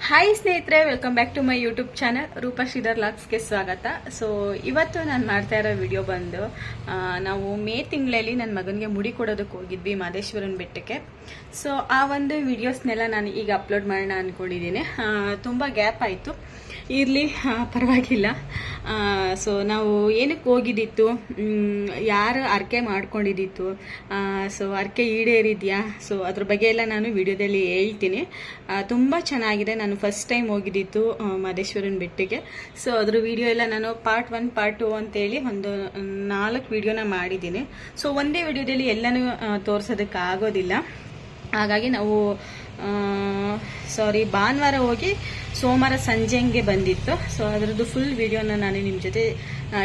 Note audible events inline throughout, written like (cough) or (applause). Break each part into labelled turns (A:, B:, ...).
A: Hi ಸ್ನೇಹಿತರೆ welcome back to my YouTube channel Roopa Shridhar ಲಾಕ್ಸ್ಗೆ ಸ್ವಾಗತ. So ಇವತ್ತು ನಾನು ಮಾಡ್ತಾ ಇರೋ ವಿಡಿಯೋ ಬಂದು ನಾವು ಮೇ ತಿಂಗಳಲ್ಲಿ ನನ್ನ ಮಗನಿಗೆ ಮುಡಿ ಕೊಡೋದಕ್ಕೆ ಹೋಗಿದ್ವಿ ಮಾದೇಶ್ವರನ ಬೆಟ್ಟಕ್ಕೆ. ಸೊ ಆ ಒಂದು ವಿಡಿಯೋಸ್ನೆಲ್ಲ ನಾನು ಈಗ ಅಪ್ಲೋಡ್ ಮಾಡೋಣ ಅಂದ್ಕೊಂಡಿದ್ದೀನಿ ತುಂಬ ಗ್ಯಾಪ್ ಆಯಿತು. ಇರಲಿ. ಪರವಾಗಿಲ್ಲ. ಸೊ ನಾವು ಏನಕ್ಕೆ ಹೋಗಿದ್ದಿತ್ತು? ಯಾರು ಅರ್ಕೆ ಮಾಡ್ಕೊಂಡಿದ್ದಿತ್ತು? ಸೊ ಅರ್ಕೆ ಈಡೇರಿದೆಯಾ? ಸೊ ಅದ್ರ ಬಗ್ಗೆ ಎಲ್ಲ ನಾನು ವಿಡಿಯೋದಲ್ಲಿ ಹೇಳ್ತೀನಿ. ತುಂಬ ಚೆನ್ನಾಗಿದೆ. ನಾನು ಫಸ್ಟ್ ಟೈಮ್ ಹೋಗಿದ್ದಿತ್ತು ಮಹದೇಶ್ವರನ ಬೆಟ್ಟಿಗೆ ಸೊ ಅದ್ರ ವಿಡಿಯೋ ಎಲ್ಲ ನಾನು ಪಾರ್ಟ್ ಒನ್ ಪಾರ್ಟ್ ಟು ಅಂತೇಳಿ ಒಂದು ನಾಲ್ಕು ವಿಡಿಯೋನ ಮಾಡಿದ್ದೀನಿ. ಸೊ ಒಂದೇ ವಿಡಿಯೋದಲ್ಲಿ ಎಲ್ಲನೂ ತೋರಿಸೋದಕ್ಕೆ ಆಗೋದಿಲ್ಲ. ಹಾಗಾಗಿ ನಾವು ಸಾರಿ ಭಾನುವಾರ ಹೋಗಿ ಸೋಮವಾರ ಸಂಜೆ ಹಂಗೆ ಬಂದಿತ್ತು. ಸೊ ಅದರದ್ದು ಫುಲ್ ವಿಡಿಯೋನ ನಾನು ನಿಮ್ಮ ಜೊತೆ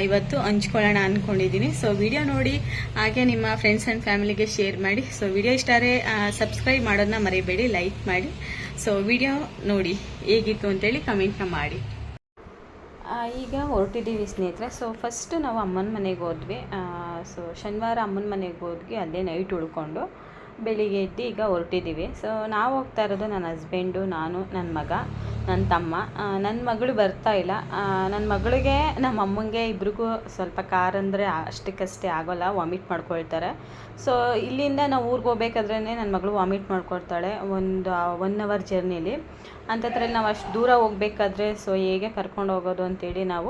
A: ಇವತ್ತು ಹಂಚ್ಕೊಳ್ಳೋಣ ಅಂದ್ಕೊಂಡಿದ್ದೀನಿ ಸೊ ವಿಡಿಯೋ ನೋಡಿ ಹಾಗೆ ನಿಮ್ಮ ಫ್ರೆಂಡ್ಸ್ ಆ್ಯಂಡ್ ಫ್ಯಾಮಿಲಿಗೆ ಶೇರ್ ಮಾಡಿ. ಸೊ ವಿಡಿಯೋ ಇಷ್ಟಾರೆ ಸಬ್ಸ್ಕ್ರೈಬ್ ಮಾಡೋದನ್ನ ಮರೆಯಬೇಡಿ ಲೈಕ್ ಮಾಡಿ. ಸೊ ವಿಡಿಯೋ ನೋಡಿ ಹೇಗಿತ್ತು ಅಂತೇಳಿ ಕಮೆಂಟ್ನ ಮಾಡಿ. ಈಗ ಹೊರಟಿದ್ದೀವಿ ಸ್ನೇಹಿತರೆ. ಸೊ ಫಸ್ಟ್ ನಾವು ಅಮ್ಮನ ಮನೆಗೆ ಹೋದ್ವಿ. ಸೊ ಶನಿವಾರ ಅಮ್ಮನ ಮನೆಗೆ ಹೋದ್ವಿ. ಅಲ್ಲೇ ನೈಟ್ ಉಳ್ಕೊಂಡು ಬೆಳಿಗ್ಗೆ ಎದ್ದು ಈಗ ಹೊರಟಿದ್ದೀವಿ ಸೊ ನಾವು ಹೋಗ್ತಾ ಇರೋದು ನನ್ನ ಹಸ್ಬೆಂಡು ನಾನು ನನ್ನ ಮಗ. ನನ್ನ ತಮ್ಮ. ನನ್ನ ಮಗಳು ಬರ್ತಾ ಇಲ್ಲ. ನನ್ನ ಮಗಳಿಗೆ, ನಮ್ಮ ಅಮ್ಮಂಗೆ ಇಬ್ರಿಗೂ ಸ್ವಲ್ಪ ಕಾರ್ ಅಂದರೆ ಅಷ್ಟಕ್ಕಷ್ಟೇ ಆಗೋಲ್ಲ, ವಾಮಿಟ್ ಮಾಡ್ಕೊಳ್ತಾರೆ. ಸೊ ಇಲ್ಲಿಂದ ನಾವು ಊರಿಗೆ ಹೋಗ್ಬೇಕಾದ್ರೇ ನನ್ನ ಮಗಳು ವಾಮಿಟ್ ಮಾಡ್ಕೊಳ್ತಾಳೆ ಒಂದು ಒನ್ ಅವರ್ ಜರ್ನಿಲಿ ಅಂಥದ್ರಲ್ಲಿ ನಾವು ಅಷ್ಟು ದೂರ ಹೋಗ್ಬೇಕಾದ್ರೆ ಸೊ ಹೇಗೆ ಕರ್ಕೊಂಡು ಹೋಗೋದು ಅಂತೇಳಿ ನಾವು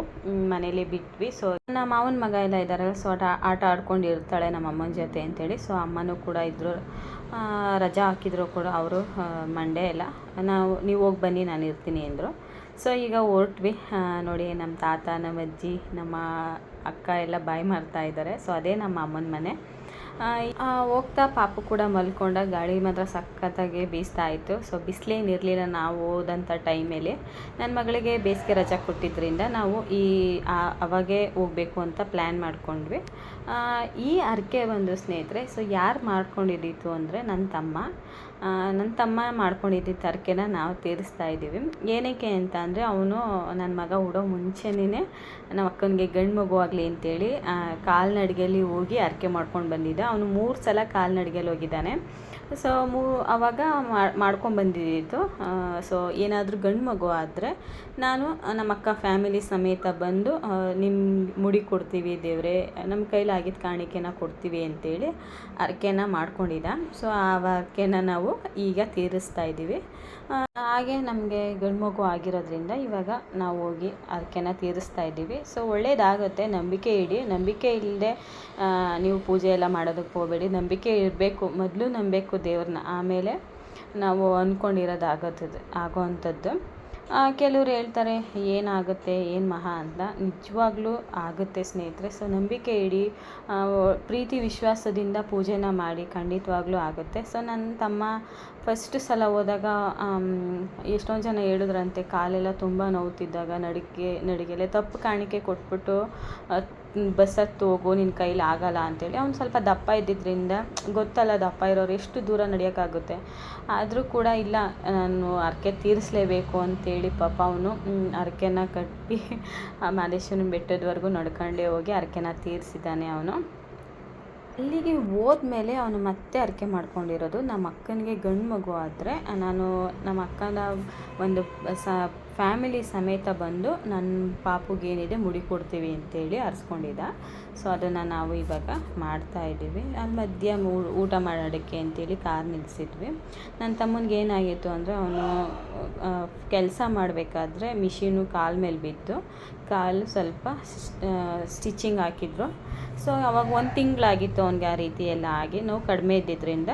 A: ಮನೇಲಿ ಬಿಟ್ವಿ. ಸೊ ನಮ್ಮ ಮಾವನ ಮಗ ಎಲ್ಲ ಇದ್ದಾರಲ್ಲ ಸೊ ಆಟ ಆಟ ಆಡ್ಕೊಂಡು ಇರ್ತಾಳೆ ನಮ್ಮ ಅಮ್ಮನ ಜೊತೆ ಅಂತೇಳಿ. ಸೊ ಅಮ್ಮನೂ ಕೂಡ ಇದ್ದರು ರಜಾ ಹಾಕಿದ್ರು ಕೂಡ ಅವರು ಮಂಡೇ ಎಲ್ಲ. ನಾವು, ನೀವು ಹೋಗಿ ಬನ್ನಿ, ನಾನು ಇರ್ತೀನಿ ಅಂದರು. ಸೊ ಈಗ ಹೊರಟ್ವಿ. ನೋಡಿ ನಮ್ಮ ತಾತ ನಮ್ಮ ಅಜ್ಜಿ, ನಮ್ಮ ಅಕ್ಕ ಎಲ್ಲ ಬಾಯಿ ಮಾಡ್ತಾ ಇದ್ದಾರೆ ಸೊ ಅದೇ ನಮ್ಮ ಅಮ್ಮನ ಮನೆ. ಹೋಗ್ತಾ ಪಾಪು ಕೂಡ ಮಲ್ಕೊಂಡ, ಗಾಳಿ ಮಾತ್ರ ಸಖತ್ತಾಗಿ ಬೀಸ್ತಾ ಇತ್ತು. ಸೊ ಬಿಸಿಲೇನಿರಲಿಲ್ಲ ನಾವು ಹೋದಂಥ ಟೈಮಲ್ಲಿ. ನನ್ನ ಮಗಳಿಗೆ ಬೇಸಿಗೆ ರಜಾ ಕೊಟ್ಟಿದ್ದರಿಂದ ನಾವು ಈ ಅವಾಗೇ ಹೋಗಬೇಕು ಅಂತ ಪ್ಲ್ಯಾನ್ ಮಾಡ್ಕೊಂಡ್ವಿ. ಈ ಅರ್ಕೆ ಒಂದು ಸ್ನೇಹಿತರೆ ಸೊ ಯಾರು ಮಾಡ್ಕೊಂಡಿದ್ದಿತ್ತು ಅಂದರೆ ನನ್ನ ತಮ್ಮ. ನನ್ನ ತಮ್ಮ ಮಾಡ್ಕೊಂಡಿದ್ದ ಅರ್ಕೆನ ನಾವು ತೀರಿಸ್ತಾ ಇದ್ದೀವಿ. ಏನಕ್ಕೆ ಅಂತ ಅಂದರೆ ಅವನು ನನ್ನ ಮಗ ಹುಡೋ ಮುಂಚೆನೇ ನಮ್ಮ ಅಕ್ಕನಿಗೆ ಗಂಡು ಮಗು ಆಗಲಿ ಅಂತೇಳಿ ಕಾಲ್ನಡಿಗೆಯಲ್ಲಿ ಹೋಗಿ ಅರ್ಕೆ ಮಾಡ್ಕೊಂಡು ಬಂದಿದ್ದ. ಅವನು ಮೂರು ಸಲ ಕಾಲ್ನಡಿಗೆಯಲ್ಲಿ ಹೋಗಿದ್ದಾನೆ. ಸೊ ಮೂ ಆವಾಗ ಮಾಡ್ಕೊಂಡು ಬಂದಿದ್ದಿತ್ತು ಸೊ ಏನಾದರೂ ಗಂಡು ಮಗು ಆದರೆ ನಾನು ನಮ್ಮ ಅಕ್ಕ ಫ್ಯಾಮಿಲಿ ಸಮೇತ ಬಂದು ನಿಮ್ಮ ಮುಡಿ ಕೊಡ್ತೀವಿ ದೇವರೇ ನಮ್ಮ ಕೈಲಿ ಆಗಿದ್ದ ಕಾಣಿಕೆನ ಕೊಡ್ತೀವಿ ಅಂತೇಳಿ ಅರ್ಕೆನ ಮಾಡ್ಕೊಂಡಿದ್ದ. ಸೊ ಆ ಅರ್ಕೆನ ನಾವು ಈಗ ತೀರಿಸ್ತಾ ಇದ್ದೀವಿ. ಹಾಗೆ ನಮಗೆ ಗಂಡು ಮಗು ಆಗಿರೋದ್ರಿಂದ ಇವಾಗ ನಾವು ಹೋಗಿ ಅದಕ್ಕೆನ ತೀರಿಸ್ತಾ ಇದ್ದೀವಿ. ಸೊ ಒಳ್ಳೇದಾಗುತ್ತೆ. ನಂಬಿಕೆ ಇಡಿ. ನಂಬಿಕೆ ಇಲ್ಲದೆ ನೀವು ಪೂಜೆ ಎಲ್ಲ ಮಾಡೋದಕ್ಕೆ ಹೋಗಬೇಡಿ. ನಂಬಿಕೆ ಇರಬೇಕು. ಮೊದಲು ನಂಬಬೇಕು ದೇವ್ರನ್ನ. ಆಮೇಲೆ ನಾವು ಅಂದ್ಕೊಂಡಿರೋದಾಗತ್ತದು ಆಗೋ ಅಂಥದ್ದು ಕೆಲವ್ರು ಹೇಳ್ತಾರೆ, ಏನಾಗುತ್ತೆ, ಏನು ಮಹಾ ಅಂತ. ನಿಜವಾಗ್ಲೂ ಆಗುತ್ತೆ ಸ್ನೇಹಿತರೆ. ಸೊ ನಂಬಿಕೆ ಇಡಿ. ಪ್ರೀತಿ ವಿಶ್ವಾಸದಿಂದ ಪೂಜೆನ ಮಾಡಿ ಖಂಡಿತವಾಗ್ಲೂ ಆಗುತ್ತೆ. ಸೊ ನನ್ನ ತಮ್ಮ ಫಸ್ಟ್ ಸಲ ಹೋದಾಗ ಎಷ್ಟೊಂದು ಜನ ಹೇಳಿದ್ರಂತೆ, ಕಾಲೆಲ್ಲ ತುಂಬ ನೋವ್ತಿದ್ದಾಗ ನಡಿಗೆ ನಡಿಗೆಲೆ ತಪ್ಪು ಕಾಣಿಕೆ ಕೊಟ್ಬಿಟ್ಟು ಬಸ್ ಹತ್ತು ಹೋಗು ನಿನ್ನ ಕೈಲಿ ಆಗಲ್ಲ ಅಂತೇಳಿ ಅವ್ನು ಸ್ವಲ್ಪ ದಪ್ಪ ಇದ್ದಿದ್ದರಿಂದ ಗೊತ್ತಲ್ಲ ದಪ್ಪ ಇರೋರು ಎಷ್ಟು ದೂರ ನಡೆಯೋಕ್ಕಾಗುತ್ತೆ. ಆದರೂ ಕೂಡ ಇಲ್ಲ, ನಾನು ಹರಕೆ ತೀರಿಸಲೇಬೇಕು ಅಂತೇಳಿ ಪಾಪ ಅವನು ಹರಕೆನ ಕಟ್ಟಿ, ಆ ಮಾದೇಶ್ವರನ ಬೆಟ್ಟದವರೆಗೂ ನಡ್ಕೊಂಡೇ ಹೋಗಿ ಹರಕೆನ ತೀರಿಸಿದ್ದಾನೆ ಅವನು. ಅಲ್ಲಿಗೆ ಹೋದ್ಮೇಲೆ ಅವನು ಮತ್ತೆ ಅರ್ಕೆ ಮಾಡ್ಕೊಂಡಿರೋದು. ನಮ್ಮ ಅಕ್ಕನಿಗೆ ಗಂಡು ಮಗು ಆದರೆ, ನಾನು ನಮ್ಮ ಅಕ್ಕನ ಒಂದು ಸ ಫ್ಯಾಮಿಲಿ ಸಮೇತ ಬಂದು ನನ್ನ ಪಾಪುಗೇನಿದೆ ಮುಡಿ ಕೊಡ್ತೀವಿ ಅಂತೇಳಿ ಅರ್ಸ್ಕೊಂಡಿದ್ದ. ಸೊ ಅದನ್ನು ನಾವು ಇವಾಗ ಮಾಡ್ತಾ ಇದ್ದೀವಿ. ಅಲ್ಲಿ ಮಧ್ಯ ಊಟ ಮಾಡೋದಕ್ಕೆ ಅಂತೇಳಿ ಕಾರ್ ನಿಲ್ಲಿಸಿದ್ವಿ ನನ್ನ ತಮ್ಮನಿಗೆ ಏನಾಗಿತ್ತು ಅಂದರೆ, ಅವನು ಕೆಲಸ ಮಾಡಬೇಕಾದ್ರೆ ಮಿಷಿನು ಕಾಲ ಮೇಲೆ ಬಿದ್ದು ಕಾಲು ಸ್ವಲ್ಪ ಸ್ಟಿಚಿಂಗ್ ಹಾಕಿದ್ರು. ಸೊ ಅವಾಗ ಒಂದು ತಿಂಗಳಾಗಿತ್ತು ಅವ್ನಿಗೆ ಆ ರೀತಿ ಎಲ್ಲ ಆಗಿ. ನೋವು ಕಡಿಮೆ ಇದ್ದಿದ್ದರಿಂದ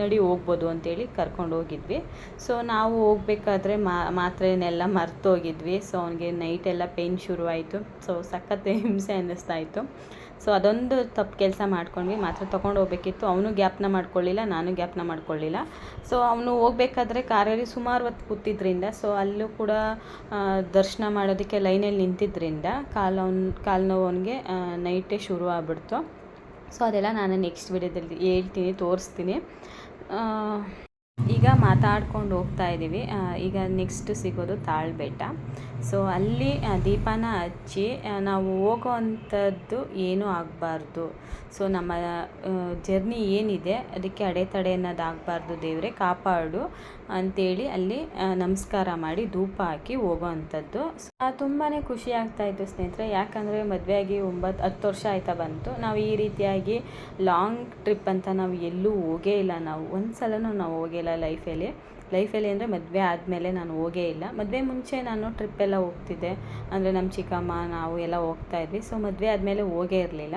A: ನಡಿ ಹೋಗ್ಬೋದು ಅಂತೇಳಿ ಕರ್ಕೊಂಡು ಹೋಗಿದ್ವಿ. ಸೊ ನಾವು ಹೋಗ್ಬೇಕಾದ್ರೆ ಮಾತ್ರೆನೆಲ್ಲ ಮರ್ತೋಗಿದ್ವಿ. ಸೊ ಅವನಿಗೆ ನೈಟೆಲ್ಲ ಪೇಯ್ನ್ ಶುರುವಾಯಿತು. ಸೊ ಸಖತ್ ಹಿಂಸೆ ಅನ್ನಿಸ್ತಾ ಇತ್ತು ಸೊ ಅದೊಂದು ತಪ್ಪು ಕೆಲಸ ಮಾಡ್ಕೊಂಡ್ವಿ. ಮಾತ್ರ ತೊಗೊಂಡು ಹೋಗ್ಬೇಕಿತ್ತು. ಅವನು ಗ್ಯಾಪ್ನ ಮಾಡ್ಕೊಳ್ಳಿಲ್ಲ, ನಾನು ಗ್ಯಾಪ್ನ ಮಾಡ್ಕೊಳ್ಳಿಲ್ಲ. ಸೊ ಅವನು ಹೋಗ್ಬೇಕಾದ್ರೆ ಕಾರಲ್ಲಿ ಸುಮಾರು ಹೊತ್ತು ಕೂತಿದ್ದರಿಂದ ಸೊ ಅಲ್ಲೂ ಕೂಡ ದರ್ಶನ ಮಾಡೋದಕ್ಕೆ ಲೈನಲ್ಲಿ ನಿಂತಿದ್ರಿಂದ ಕಾಲು ಅವ್ನ ಕಾಲು ನೈಟೇ ಶುರು ಆಗ್ಬಿಡ್ತು. ಸೊ ಅದೆಲ್ಲ ನಾನು ನೆಕ್ಸ್ಟ್ ವಿಡಿಯೋದಲ್ಲಿ ಹೇಳ್ತೀನಿ ತೋರಿಸ್ತೀನಿ. ಈಗ ಮಾತಾಡ್ಕೊಂಡು ಹೋಗ್ತಾ ಇದ್ದೀವಿ. ಈಗ ನೆಕ್ಸ್ಟ್ ಸಿಗೋದು ತಾಳ್ಬೆಟ್ಟ. ಸೊ ಅಲ್ಲಿ ದೀಪನ ಹಚ್ಚಿ ನಾವು ಹೋಗೋ ಅಂಥದ್ದು ಏನೂ ಆಗಬಾರ್ದು. ಸೊ ನಮ್ಮ ಜರ್ನಿ ಏನಿದೆ, ಅದಕ್ಕೆ ಅಡೆತಡೆ ಅನ್ನೋದು ಆಗಬಾರ್ದು ದೇವರೇ, ಕಾಪಾಡು ಅಂತೇಳಿ ಅಲ್ಲಿ ನಮಸ್ಕಾರ ಮಾಡಿ ಧೂಪ ಹಾಕಿ ಹೋಗೋ ಅಂಥದ್ದು ತುಂಬಾ ಖುಷಿ ಆಗ್ತಾ ಇತ್ತು ಸ್ನೇಹಿತರೆ. ಯಾಕಂದರೆ ಮದುವೆಯಾಗಿ ಒಂಬತ್ತು ಹತ್ತು ವರ್ಷ ಆಯ್ತಾ ಬಂತು. ನಾವು ಈ ರೀತಿಯಾಗಿ ಲಾಂಗ್ ಟ್ರಿಪ್ ಅಂತ ನಾವು ಎಲ್ಲೂ ಹೋಗೇ ಇಲ್ಲ. ನಾವು ಒಂದು ಸಲನೂ ನಾವು ಹೋಗಿಲ್ಲ ಲೈಫಲ್ಲಿ. ಲೈಫಲ್ಲಿ ಅಂದರೆ ಮದುವೆ ಆದಮೇಲೆ ನಾನು ಹೋಗೇ ಇಲ್ಲ. ಮದುವೆ ಮುಂಚೆ ನಾನು ಟ್ರಿಪ್ ಎಲ್ಲ ಹೋಗ್ತಿದ್ದೆ. ಅಂದರೆ ನಮ್ಮ ಚಿಕ್ಕಮ್ಮ, ನಾವು ಎಲ್ಲ ಹೋಗ್ತಾ ಇದ್ವಿ. ಸೊ ಮದುವೆ ಆದಮೇಲೆ ಹೋಗೇ ಇರಲಿಲ್ಲ.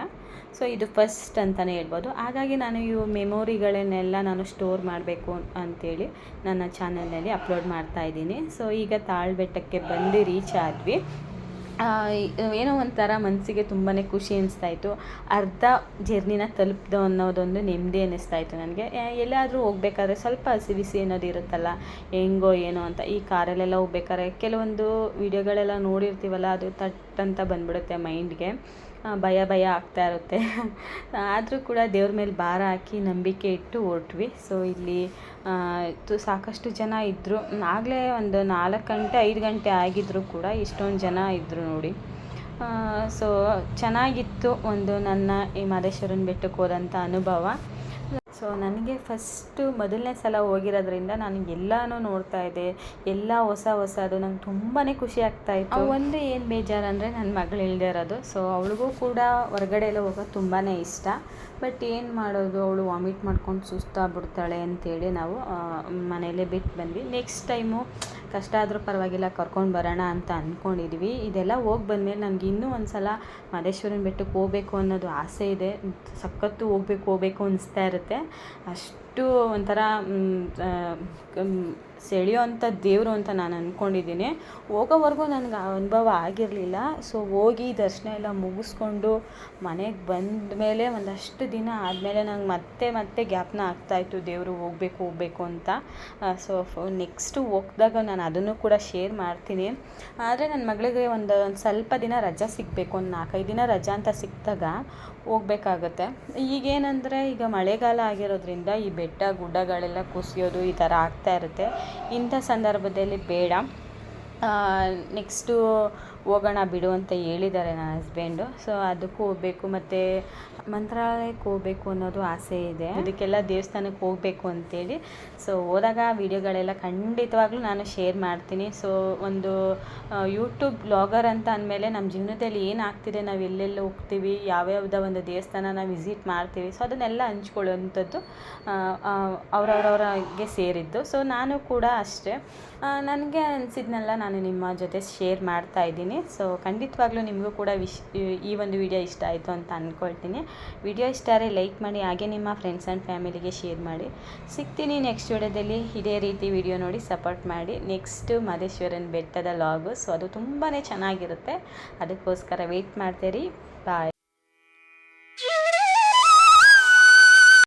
A: ಸೊ ಇದು ಫಸ್ಟ್ ಅಂತಲೇ ಹೇಳ್ಬೋದು. ಹಾಗಾಗಿ ನಾನು ಇವು ಮೆಮೊರಿಗಳನ್ನೆಲ್ಲ ನಾನು ಸ್ಟೋರ್ ಮಾಡಬೇಕು ಅಂತೇಳಿ ನನ್ನ ಚಾನಲ್ನಲ್ಲಿ ಅಪ್ಲೋಡ್ ಮಾಡ್ತಾ ಇದ್ದೀನಿ. ಸೊ ಈಗ ತಾಳ್ಬೆಟ್ಟಕ್ಕೆ ಬಂದು ರೀಚ್ ಆದ್ವಿ. ಏನೋ ಒಂಥರ ಮನಸ್ಸಿಗೆ ತುಂಬಾ ಖುಷಿ ಅನಿಸ್ತಾ ಇತ್ತು. ಅರ್ಧ ಜರ್ನಿನ ತಲುಪ್ದು ಅನ್ನೋದೊಂದು ನೆಮ್ಮದಿ ಅನ್ನಿಸ್ತಾ ಇತ್ತು ನನಗೆ. ಎಲ್ಲಾದರೂ ಹೋಗ್ಬೇಕಾದ್ರೆ ಸ್ವಲ್ಪ ಹಸಿ ಬಿಸಿ ಅನ್ನೋದು ಇರುತ್ತಲ್ಲ, ಹೆಂಗೋ ಏನೋ ಅಂತ. ಈ ಕಾರಲ್ಲೆಲ್ಲ ಹೋಗ್ಬೇಕಾದ್ರೆ ಕೆಲವೊಂದು ವಿಡಿಯೋಗಳೆಲ್ಲ ನೋಡಿರ್ತೀವಲ್ಲ, ಅದು ತಟ್ ಅಂತ ಬಂದ್ಬಿಡುತ್ತೆ ಮೈಂಡ್ಗೆ. ಭಯ ಭಯ ಆಗ್ತಾ ಇರುತ್ತೆ. (laughs) ಆದರೂ ಕೂಡ ದೇವ್ರ ಮೇಲೆ ಭಾರ ಹಾಕಿ ನಂಬಿಕೆ ಇಟ್ಟು ಹೊರಟ್ವಿ ಸೊ ಇಲ್ಲಿ ತು, ಸಾಕಷ್ಟು ಜನ ಇದ್ದರು ಆಗಲೇ ಒಂದು ನಾಲ್ಕು ಗಂಟೆ, ಐದು ಗಂಟೆ ಆಗಿದ್ದರೂ ಕೂಡ ಇಷ್ಟೊಂದು ಜನ ಇದ್ದರು ನೋಡಿ. ಸೊ ಚೆನ್ನಾಗಿತ್ತು ಒಂದು ನನ್ನ ಈ ಮಾದೇಶ್ವರನ ಬೆಟ್ಟಕ್ಕೆ ಹೋದಂಥ ಅನುಭವ. ಸೊ ನನಗೆ ಫಸ್ಟು ಮೊದಲನೇ ಸಲ ಹೋಗಿರೋದ್ರಿಂದ ನಾನು ಎಲ್ಲನೂ ನೋಡ್ತಾ ಇದ್ದೆ. ಎಲ್ಲ ಹೊಸ ಹೊಸದು ನಂಗೆ ತುಂಬಾ ಖುಷಿ ಆಗ್ತಾ ಇತ್ತು. ಒಂದು ಏನು ಬೇಜಾರು ಅಂದರೆ ನನ್ನ ಮಗಳು ಇಲ್ಲದೆ ಇರೋದು. ಸೊ ಅವಳಿಗೂ ಕೂಡ ಹೊರಗಡೆ ಎಲ್ಲ ಹೋಗೋದು ತುಂಬಾ ಇಷ್ಟ. ಬಟ್ ಏನು ಮಾಡೋದು? ಅವಳು ವಾಮಿಟ್ ಮಾಡ್ಕೊಂಡು ಸುಸ್ತಾಗ್ಬಿಡ್ತಾಳೆ ಅಂತೇಳಿ ನಾವು ಮನೆಯಲ್ಲೇ ಬಿಟ್ಟು ಬಂದ್ವಿ. ನೆಕ್ಸ್ಟ್ ಟೈಮು ಕಷ್ಟ ಆದರೂ ಪರವಾಗಿಲ್ಲ, ಕರ್ಕೊಂಡು ಬರೋಣ ಅಂತ ಅಂದ್ಕೊಂಡಿದ್ವಿ ಇದೆಲ್ಲ ಹೋಗಿ ಬಂದಮೇಲೆ ನನಗೆ ಇನ್ನೂ ಒಂದು ಸಲ ಮಹದೇಶ್ವರನ ಬೆಟ್ಟಕ್ಕೆ ಹೋಗ್ಬೇಕು ಅನ್ನೋದು ಆಸೆ ಇದೆ. ಸಖತ್ತು ಹೋಗ್ಬೇಕು ಹೋಗ್ಬೇಕು ಅನಿಸ್ತಾ ಇರುತ್ತೆ. ಅಷ್ಟು ಒಂಥರ ಆ, ಕಮ್- ಸೆಳೆಯೋ ಅಂಥ ದೇವರು ಅಂತ ನಾನು ಅಂದ್ಕೊಂಡಿದ್ದೀನಿ ಹೋಗೋವರೆಗೂ ನನಗೆ ಆ ಅನುಭವ ಆಗಿರಲಿಲ್ಲ. ಸೊ ಹೋಗಿ ದರ್ಶನ ಎಲ್ಲ ಮುಗಿಸ್ಕೊಂಡು ಮನೆಗೆ ಬಂದ ಮೇಲೆ ಒಂದಷ್ಟು ದಿನ ಆದಮೇಲೆ ನಂಗೆ ಮತ್ತೆ ಮತ್ತೆ ಜ್ಞಾಪನ ಆಗ್ತಾಯಿತ್ತು ದೇವರು ಹೋಗಬೇಕು ಹೋಗಬೇಕು ಅಂತ. ಸೊ ನೆಕ್ಸ್ಟು ಹೋಗ್ದಾಗ ನಾನು ಅದನ್ನು ಕೂಡ ಶೇರ್ ಮಾಡ್ತೀನಿ. ಆದರೆ ನನ್ನ ಮಗಳಿಗೆ ಒಂದು ಒಂದು ಸ್ವಲ್ಪ ದಿನ ರಜಾ ಸಿಗಬೇಕು. ಒಂದು ನಾಲ್ಕೈದು ದಿನ ರಜಾ ಅಂತ ಸಿಕ್ಕಿದಾಗ ಹೋಗ್ಬೇಕಾಗತ್ತೆ. ಈಗೇನಂದರೆ ಈಗ ಮಳೆಗಾಲ ಆಗಿರೋದ್ರಿಂದ ಈ ಬೆಟ್ಟ ಗುಡ್ಡಗಳೆಲ್ಲ ಕುಸಿಯೋದು ಈ ಥರ ಆಗ್ತಾ ಇರುತ್ತೆ. ಇಂಥ ಸಂದರ್ಭದಲ್ಲಿ ಬೇಡ. ನೆಕ್ಸ್ಟು ಹೋಗೋಣ ಬಿಡು ಅಂತ ಹೇಳಿದ್ದಾರೆ ನನ್ನ ಹಸ್ಬೆಂಡು ಸೊ ಅದಕ್ಕೂ ಹೋಗಬೇಕು ಮತ್ತು ಮಂತ್ರಾಲಯಕ್ಕೆ ಹೋಗಬೇಕು ಅನ್ನೋದು ಆಸೆ ಇದೆ. ಅದಕ್ಕೆಲ್ಲ ದೇವಸ್ಥಾನಕ್ಕೆ ಹೋಗಬೇಕು ಅಂತೇಳಿ. ಸೊ ಹೋದಾಗ ವಿಡಿಯೋಗಳೆಲ್ಲ ಖಂಡಿತವಾಗ್ಲೂ ನಾನು ಶೇರ್ ಮಾಡ್ತೀನಿ. ಸೊ ಒಂದು ಯೂಟ್ಯೂಬ್ ಬ್ಲಾಗರ್ ಅಂತ ಅಂದಮೇಲೆ ನಮ್ಮ ಜೀವನದಲ್ಲಿ ಏನು ಆಗ್ತಿದೆ, ನಾವು ಎಲ್ಲೆಲ್ಲ ಹೋಗ್ತೀವಿ, ಯಾವ್ಯಾವ್ದ ಒಂದು ದೇವಸ್ಥಾನ ನಾವು ವಿಸಿಟ್ ಮಾಡ್ತೀವಿ. ಸೊ ಅದನ್ನೆಲ್ಲ ಹಂಚ್ಕೊಳ್ಳೋವಂಥದ್ದು ಅವರವ್ರವ್ರಿಗೆ ಸೇರಿದ್ದು. ಸೊ ನಾನು ಕೂಡ ಅಷ್ಟೇ. ನನಗೆ ಅನಿಸಿದ್ನೆಲ್ಲ, ನಾನು ನಿಮ್ಮ ಜೊತೆ ಶೇರ್ ಮಾಡ್ತಾ ಇದ್ದೀನಿ ಸೊ ಖಂಡಿತವಾಗ್ಲೂ ನಿಮಗೂ ಕೂಡ ವಿಶ್, ಈ ಒಂದು ವಿಡಿಯೋ ಇಷ್ಟ ಆಯಿತು ಅಂತ ಅಂದ್ಕೊಳ್ತೀನಿ ವಿಡಿಯೋ ಇಷ್ಟ ಆದರೆ ಲೈಕ್ ಮಾಡಿ, ಹಾಗೆ ನಿಮ್ಮ ಫ್ರೆಂಡ್ಸ್ ಆ್ಯಂಡ್ ಫ್ಯಾಮಿಲಿಗೆ ಶೇರ್ ಮಾಡಿ. ಸಿಗ್ತೀನಿ ನೆಕ್ಸ್ಟ್ ವಿಡಿಯೋದಲ್ಲಿ. ಇದೇ ರೀತಿ ವಿಡಿಯೋ ನೋಡಿ ಸಪೋರ್ಟ್ ಮಾಡಿ. ನೆಕ್ಸ್ಟ್ ಮಹದೇಶ್ವರನ ಬೆಟ್ಟದ ಲಾಗು ಸೊ ಅದು ತುಂಬಾ ಚೆನ್ನಾಗಿರುತ್ತೆ. ಅದಕ್ಕೋಸ್ಕರ ವೆಯ್ಟ್ ಮಾಡ್ತೀರಿ. ಬಾಯ್